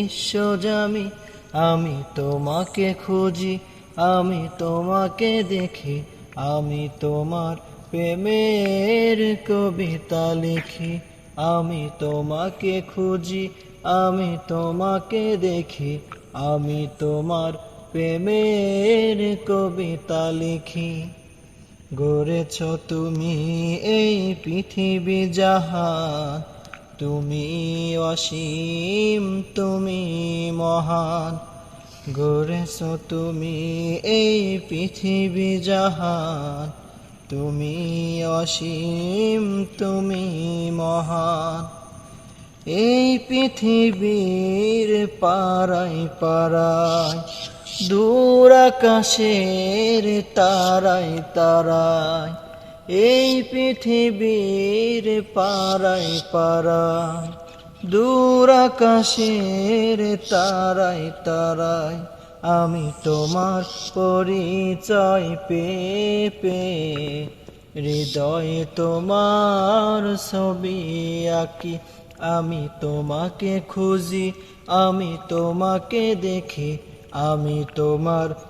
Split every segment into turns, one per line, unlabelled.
বিশ্বজামি আমি তোমাকে খুঁজি, আমি তোমাকে দেখি, আমি তোমার প্রেমের কবিতা লিখি, আমি তোমাকে খুঁজি, আমি তোমাকে দেখি, আমি তোমার প্রেমের কবিতা লিখি। গড়েছ তুমি এই পৃথিবী জাহান তুমি অসীম, তুমি মহান। গড়েছ তুমি এই পৃথিবী জাহান। তুমি অসীম, তুমি মহান। এই পৃথিবীর পাড়ায় পাড়ায়, দূর আকাশের তারায় তারায় এই পৃথিবীর পাড়ায় পাড়ায় দূর আকাশের তারাই তারায়, আমি তোমার পরিচয় পেয়ে পেয়ে, হৃদয়ে তোমার ছবি আঁকি, আমি তোমাকে খুঁজি, আমি তোমাকে দেখি, আমি তোমার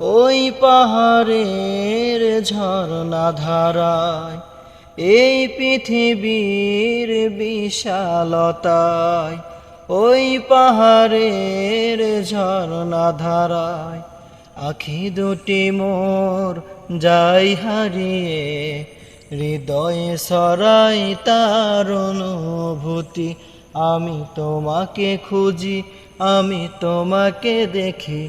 ওই পাহাড়ের ঝর্ণা ধারায়, এই পৃথিবীর বিশালতায়, ওই পাহাড়ের ঝর্ণা ধারায়, আখি দুটি মোর যাই হারিয়ে, হৃদয়ে সরাই তার অনুভূতি, আমি তোমাকে খুঁজি, আমি তোমাকে দেখি